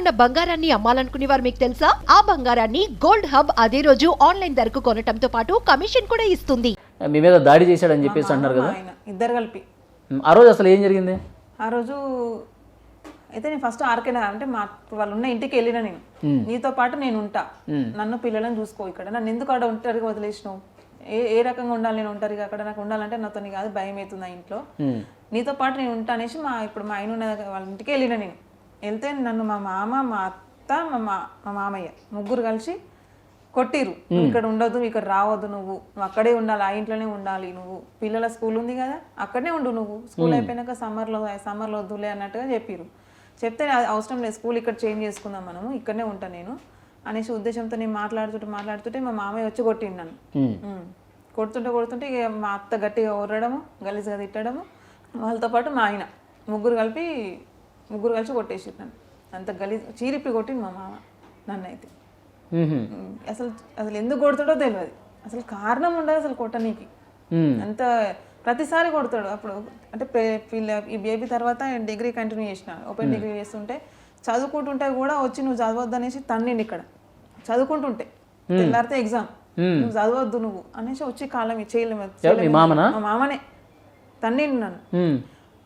ఉన్న బంగారాన్ని అమ్మాలనుకునే వారు మీకు తెలుసా? ఆ బంగారాన్ని గోల్డ్ హబ్ అదే రోజు ఆన్లైన్ ధరకు కొనటంతో పాటు కమిషన్ కూడా ఇస్తుంది. మీ మీద దాడి చేశాడని చెప్పేసి అంటున్నారు కదా? ఆయన ఇద్దరు కలిపి. ఆ రోజు అసలు ఏం జరిగింది? ఆ రోజు అయితే నేను ఫస్ట్ ఆర్కేనా అంటే మా వాళ్ళు ఉన్న ఇంటికి వెళ్ళిన నేను. నీతో పాటు నేను ఉంటా. నన్ను పిల్లలను చూసుకో ఇక్కడ. నన్ను ఎందుకు అక్కడ ఒంటరిగా వదిలేసినావు? ఏ ఏ రకంగా ఉండాలి నేను ఒంటరిగా? అక్కడ నాకు ఉండాలంటే నాతో కాదు భయం అవుతుంది ఆ ఇంట్లో. నీతో పాటు నేను ఉంటా అనేసి మా ఇప్పుడు మా ఆయన ఉన్న వాళ్ళ ఇంటికి వెళ్ళిన నేను. వెళ్తే నన్ను మా మామ మా అత్త మా మా- మా మామయ్య ముగ్గురు కలిసి కొట్టిరు ఇక్కడ ఉండొద్దు ఇక్కడ రావద్దు నువ్వు. నువ్వు అక్కడే ఉండాలి ఆ ఇంట్లోనే ఉండాలి నువ్వు. పిల్లల స్కూల్ ఉంది కదా అక్కడనే ఉండు నువ్వు. స్కూల్ అయిపోయినాక సమ్మర్లో సమ్మర్లో వద్దులే అన్నట్టుగా చెప్పిరు చెప్తే "అది అవసరం లేదు స్కూల్ ఇక్కడ చేంజ్ చేసుకుందాం మనము ఇక్కడనే ఉంటా నేను అనేసి ఉద్దేశంతో నేను మాట్లాడుతుంటే మాట్లాడుతుంటే మా మామయ్య వచ్చి కొట్టిండు నన్ను. కొడుతుంటే కొడుతుంటే ఇక మా అత్త గట్టిగా ఉర్రడము గలీజ్గా తిట్టడము వాళ్ళతో పాటు మా ఆయన ముగ్గురు కలిపి ముగ్గురు కలిసి కొట్టేసి నన్ను. అంత గలీజ్ చీరిప్పి కొట్టింది మా మామ నన్ను అయితే అసలు అసలు ఎందుకు కొడతాడో తెలియదు అసలు కారణం ఉండదు అసలు కొట్టనీకి. అంత ప్రతిసారి కొడతాడు. అప్పుడు అంటే పిల్ల ఈ బేబీ తర్వాత డిగ్రీ కంటిన్యూ చేసిన. ఓపెన్ డిగ్రీ చేస్తుంటే చదువుకుంటుంటే కూడా వచ్చి నువ్వు చదవద్దు అనేసి తన్నిండి ఇక్కడ. చదువుకుంటుంటే. తెల్లారితే ఎగ్జామ్. నువ్వు చదవద్దు నువ్వు. అనేసి వచ్చి కాలం చేయలేము మీ మామనా? తన్నిండి నన్ను.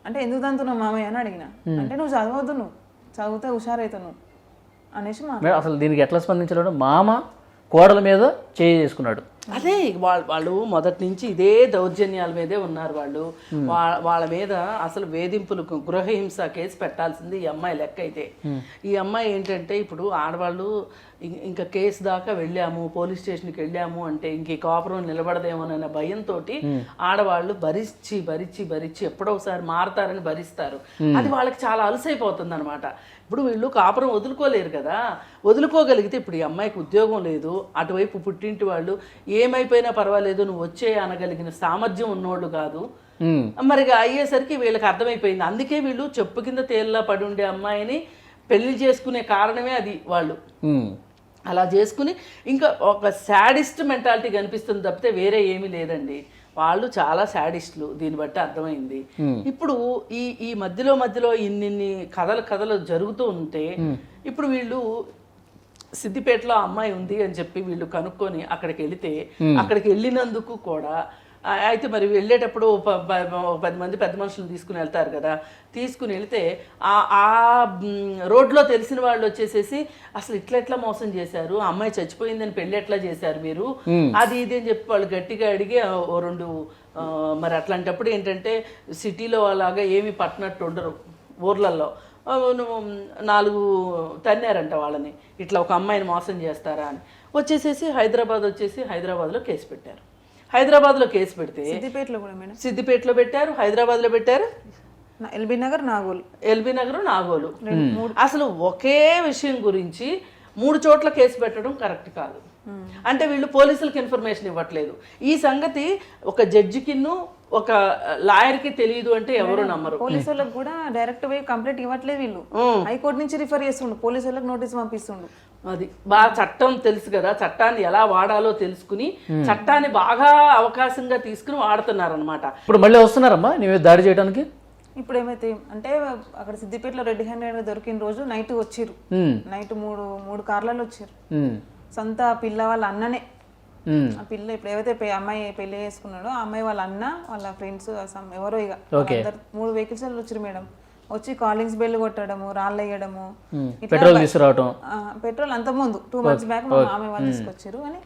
అంటే ఎందుకు తంతున్నావు మామయ్య అని అడిగిన. అంటే నువ్వు చదవద్దు నువ్వు. చదివితే హుషారైతావు అనేసి మా అసలు దీనికి ఎట్లా స్పందించలేడు? మామ కోడల మీద చేయి చేసుకున్నాడు. అదే వాళ్ళు వాళ్ళు మొదటి నుంచి ఇదే దౌర్జన్యాల మీదే ఉన్నారు వాళ్ళు. వాళ్ళ మీద అసలు వేధింపులు గృహహింస కేసు పెట్టాల్సింది ఈ అమ్మాయి లెక్క అయితే ఈ అమ్మాయి ఏంటంటే ఇప్పుడు ఆడవాళ్ళు ఇంకా కేసు దాకా వెళ్ళాము పోలీస్ స్టేషన్కి వెళ్ళాము అంటే ఇంక ఈ కాపురం నిలబడదేమోనన్న భయంతో ఆడవాళ్ళు భరించి భరించి భరించి ఎప్పుడోసారి మారతారని భరిస్తారు. అది వాళ్ళకి చాలా అలసైపోతుంది అనమాట ఇప్పుడు వీళ్ళు కాపురం వదులుకోలేరు కదా. వదులుకోగలిగితే ఇప్పుడు ఈ అమ్మాయికి ఉద్యోగం లేదు. అటువైపు పుట్టింటి వాళ్ళు ఏమైపోయినా పర్వాలేదు నువ్వు వచ్చే అనగలిగిన సామర్థ్యం ఉన్నోళ్ళు కాదు. మరి అయ్యేసరికి వీళ్ళకి అర్థమైపోయింది. అందుకే వీళ్ళు చెప్పు కింద తేల్లా పడి ఉండే అమ్మాయిని పెళ్ళి చేసుకునే కారణమే అది వాళ్ళు. అలా చేసుకుని ఇంకా ఒక శాడిస్ట్ మెంటాలిటీ కనిపిస్తుంది తప్పితే వేరే ఏమీ లేదండి. వాళ్ళు చాలా శాడిస్టులు దీన్ని బట్టి అర్థమైంది. ఇప్పుడు ఈ ఈ మధ్యలో మధ్యలో ఇన్నిన్ని కథలు కథలు జరుగుతూ ఉంటే ఇప్పుడు వీళ్ళు సిద్దిపేటలో అమ్మాయి ఉంది అని చెప్పి వీళ్ళు కనుక్కొని అక్కడికి వెళితే అక్కడికి వెళ్ళినందుకు కూడా అయితే మరి వెళ్ళేటప్పుడు పది మంది పెద్ద మనుషులు తీసుకుని వెళ్తారు కదా తీసుకుని వెళ్తే ఆ రోడ్లో తెలిసిన వాళ్ళు వచ్చేసేసి అసలు ఇట్లా ఎట్లా మోసం చేశారు? ఆ అమ్మాయి చచ్చిపోయిందని పెళ్ళి ఎట్లా చేశారు మీరు? అది ఇది అని చెప్పి వాళ్ళు గట్టిగా అడిగి రెండు మరి అట్లాంటప్పుడు ఏంటంటే సిటీలో అలాగా ఏమి పట్టినట్టు ఉండరు ఊర్లలో. నాలుగు తన్నారంట వాళ్ళని. ఇట్లా ఒక అమ్మాయిని మోసం చేస్తారా అని. వచ్చేసేసి హైదరాబాద్ వచ్చేసి హైదరాబాద్లో కేసు పెట్టారు. హైదరాబాద్లో కేసు పెడితే సిద్దిపేటలో కూడా మేడం. సిద్దిపేటలో పెట్టారు హైదరాబాద్లో పెట్టారు? ఎల్బీ నగర్ నాగోల్. ఎల్బీ నగర్ నాగోలు. అసలు ఒకే విషయం గురించి మూడు చోట్ల కేసు పెట్టడం కరెక్ట్ కాదు. అంటే వీళ్ళు పోలీసులకు ఇన్ఫర్మేషన్ ఇవ్వట్లేదు. ఈ సంగతి ఒక జడ్జికిన్ను ఒక లాయర్కి తెలియదు అంటే ఎవరు నమ్మరు. పోలీసు వాళ్ళకి కూడా డైరెక్ట్ పోయి కంప్లైంట్ ఇవ్వట్లేదు వీళ్ళు. హైకోర్టు నుంచి రిఫర్ చేస్తుండు పోలీసు వాళ్ళకి నోటీస్ పంపిస్తుండు. అది బాగా చట్టం తెలుసు కదా చట్టాన్ని ఎలా వాడాలో తెలుసుకుని చట్టాన్ని బాగా అవకాశంగా తీసుకుని వాడుతున్నారనమాట ఇప్పుడు మళ్ళీ వస్తున్నారమ్మా నీ మీద దాడి చేయడానికి ఇప్పుడు ఏమైతే అంటే అక్కడ సిద్దిపేటలో రెడ్ హ్యాండెడ్ దొరికిన రోజు నైట్ వచ్చిర్రు. ఉమ్, నైట్ మూడు మూడు కార్లలో వచ్చారు సొంత పిల్ల వాళ్ళ అన్ననే. ఆ పిల్ల ఇప్పుడు ఏవైతే అమ్మాయి పెళ్ళి చేసుకున్నాడో ఆ అమ్మాయి వాళ్ళ అన్న వాళ్ళ ఫ్రెండ్స్ ఎవరో ఇక మూడు వెహికల్స్ వచ్చారు మేడం. వచ్చి కాలింగ్స్ బెల్ కొట్టడము రాళ్ళు వేయడము. ఇట్లా పెట్రోల్ తీసుకురావటం. ఆ, పెట్రోల్ అంత ముందు టూ మంత్స్ బ్యాక్ మా మామయ్య వాళ్ళు తీసుకొచ్చారు అని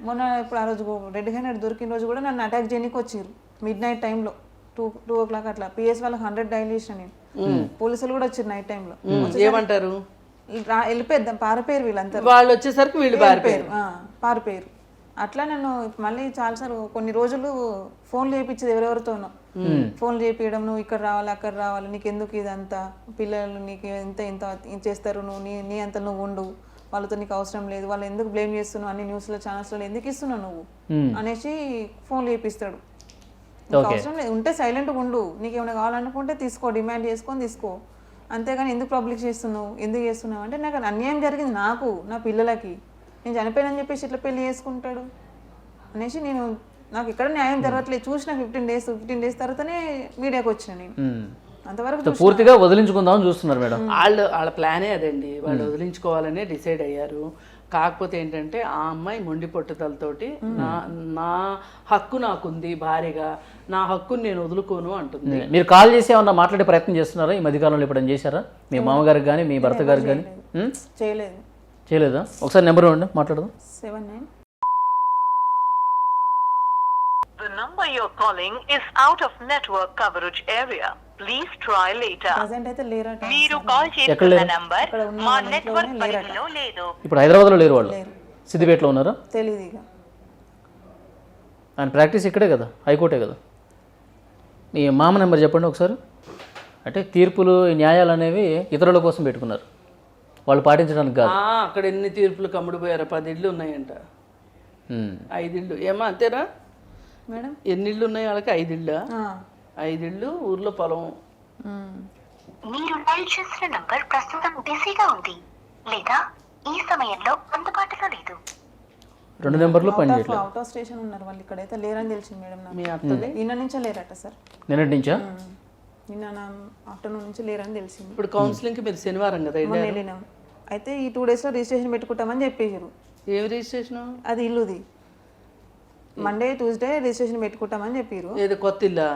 మొన్న ఇప్పుడు ఆ రోజు రెడ్ హ్యాండెడ్ దొరికిన రోజు కూడా నన్ను అటాక్ చేయడానికి వచ్చారు మిడ్ నైట్ టైంలో టూ టూ ఓ క్లాక్ అట్లా. పిఎస్ వాళ్ళకి హండ్రెడ్ డైల్ చేసిన నేను. పోలీసులు కూడా వచ్చారు నైట్ టైంలో ఏమంటారు? వెళ్ళిపోద్దాం పారిపోయారు వీళ్ళంతా వాళ్ళు వచ్చేసరికి వీళ్ళు పారిపోయారు. ఆ, పారిపోయారు. అట్లా నేను మళ్ళీ చాలాసార్లు కొన్ని రోజులు ఫోన్లు చేయించేది ఎవరెవరితోనో. ఫోన్లు చేపించడం నువ్వు ఇక్కడ రావాలి అక్కడ రావాలి నీకు ఎందుకు ఇదంతా? పిల్లలు నీకు ఎంత ఇంత చేస్తారు నువ్వు? నీ నీ అంత నువ్వు ఉండు. వాళ్ళతో నీకు అవసరం లేదు. వాళ్ళు ఎందుకు బ్లేమ్ చేస్తున్నావు? అన్ని న్యూస్లో ఛానల్స్లో ఎందుకు ఇస్తున్నావు నువ్వు? అనేసి ఫోన్లు చేపిస్తాడు. నీకు అవసరం లేదు. ఉంటే సైలెంట్గా ఉండు. నీకు ఏమైనా కావాలనుకుంటే తీసుకో డిమాండ్ చేసుకొని తీసుకో. అంతేగాని ఎందుకు పబ్లిక్ చేస్తున్నావు? ఎందుకు చేస్తున్నావు? అంటే నాకు అన్యాయం జరిగింది నాకు నా పిల్లలకి. నేను చనిపోయానని చెప్పేసి ఇట్లా పెళ్ళి చేసుకుంటాడు అనేసి నేను నాకు ఇక్కడ న్యాయం జరగట్లేదు. చూసిన ఫిఫ్టీన్ డేస్ ఫిఫ్టీన్ డేస్ తర్వాతనే మీడియాకి వచ్చిన నేను. అంతవరకు పూర్తిగా వదిలించుకుందామని చూస్తున్నారు మేడం. వాళ్ళు వాళ్ళ ప్లానే అదండి. వాళ్ళు వదిలించుకోవాలనే డిసైడ్ అయ్యారు. కాకపోతే ఏంటంటే ఆ అమ్మాయి మొండి పట్టుదలతోటి నా నా హక్కు నాకుంది భార్యగా నా హక్కుని నేను వదులుకోను అంటుంది. మీరు కాల్ చేసి ఏమన్నా మాట్లాడే ప్రయత్నం చేస్తున్నారా? ఈ మధ్యకాలంలో ఇప్పుడు చేశారా? మీ మామగారికి కానీ మీ భర్త గారికి కానీ? చేయలేదు. చేయలేదా? ఒకసారి నెంబర్ ఇవ్వండి మాట్లాడదాం. Seven nine. The number you're calling is out of network coverage area. Please try later. Present అయితే లేరట మీరు కాల్ ఎక్కడ చేస్తున్న లేరు? నంబర్ అక్కడ ఉన్న మా వాళ్ళ నెట్వర్క్ ఇంట్లోనే లేరట. పరిధిలో లేదు. ఇప్పుడు హైదరాబాద్లో లేరు వాళ్ళు? సిద్దిపేటలో ఉన్నారా? తెలియదు ఇక. ఆయన ప్రాక్టీస్ ఇక్కడే కదా హైకోర్టే కదా? మీ మామ నెంబర్ చెప్పండి ఒకసారి. అంటే తీర్పులు ఈ న్యాయాలు అనేవి ఇతరుల కోసం పెట్టుకున్నారు. వాళ్ళు పాటించడానికి కాదు. ఆ, అక్కడ ఎన్ని తీర్పులు కమ్ముడిపోయారు పది ఇళ్ళు ఉన్నాయంట. ఐదిళ్ళు. ఏమా అంతేనా? మేడం? ఎన్ని ఇళ్ళు ఉన్నాయి వాళ్ళకి? ఐదిళ్ళ? ఆ. ఐదిళ్ళు ఊర్లో పొలం. మీరు డయల్ చేసిన నంబర్ ప్రస్తుతం బిజీగా ఉంది లేదా ఈ సమయంలో అందుబాటులో లేదు. రెండు నెంబర్లు అవుట్ ఆఫ్ పనిచేయట్లేదు అవుట్ ఆఫ్ స్టేషన్ ఉన్నారు వాళ్ళు ఇక్కడైతే లేరని తెలిసింది మేడం నాకు. మీ అత్తది? నిన్న నుంచే లేరట సార్. నిన్నటి నుంచా. నిన్న నా ఆఫ్టర్నూన్ నుంచి లేరని తెలిసింది. ఇప్పుడు కౌన్సిలింగ్కి మీరు శనివారం కదా వెళ్ళారు? వెళ్ళినాం. అయితే ఈ టూ డేస్లో రిజిస్ట్రేషన్ పెట్టుకుంటామని చెప్పేసారు ఏం రిజిస్ట్రేషన్ అది ఇల్లుది. మండే ట్యూస్డే రిజిస్ట్రేషన్ పెట్టుకుంటామని చెప్పారు ఏదో కొత్త ఇల్లా?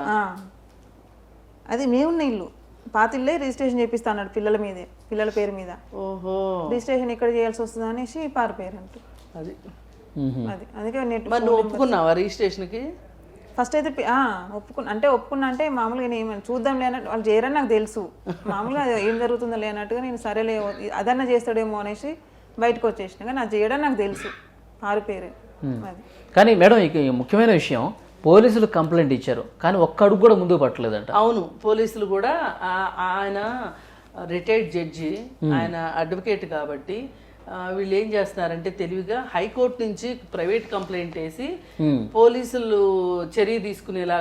అది మేమున్న ఇల్లు. పాత ఇల్లే రిజిస్ట్రేషన్ చేపిస్తా అన్నాడు పిల్లల మీదే పిల్లల పేరు మీద. ఓహో. రిజిస్ట్రేషన్ ఇక్కడ చేయాల్సి వస్తుంది అనేసి పారిపోయారు అంటూ అది. అది. అందుకే నెట్ మరి నువ్వు ఒప్పుకున్నావా రిజిస్ట్రేషన్కి ఫస్ట్ అయితే ఒప్పుకున్నా అంటే ఒప్పుకున్నా అంటే మామూలుగా నేను ఏమని చూద్దాం లేనట్టు వాళ్ళు చేయరని నాకు తెలుసు. మామూలుగా ఏం జరుగుతుందో లేనట్టుగా నేను సరేలే అదన్నా చేస్తాడేమో అనేసి బయటకు వచ్చేసిన. కానీ అది చేయడం నాకు తెలుసు. పారిపోయారు. కానీ మేడం ముఖ్యమైన విషయం పోలీసులు కంప్లైంట్ ఇచ్చారు. కానీ ఒక్క అడుగు కూడా ముందుకు పట్టలేదంట. అవును పోలీసులు కూడా ఆ- ఆయన రిటైర్డ్ జడ్జి ఆయన అడ్వకేట్ కాబట్టి వీళ్ళు ఏం చేస్తున్నారంటే తెలివిగా హైకోర్టు నుంచి ప్రైవేట్ కంప్లైంట్ వేసి పోలీసులు చర్య తీసుకునేలా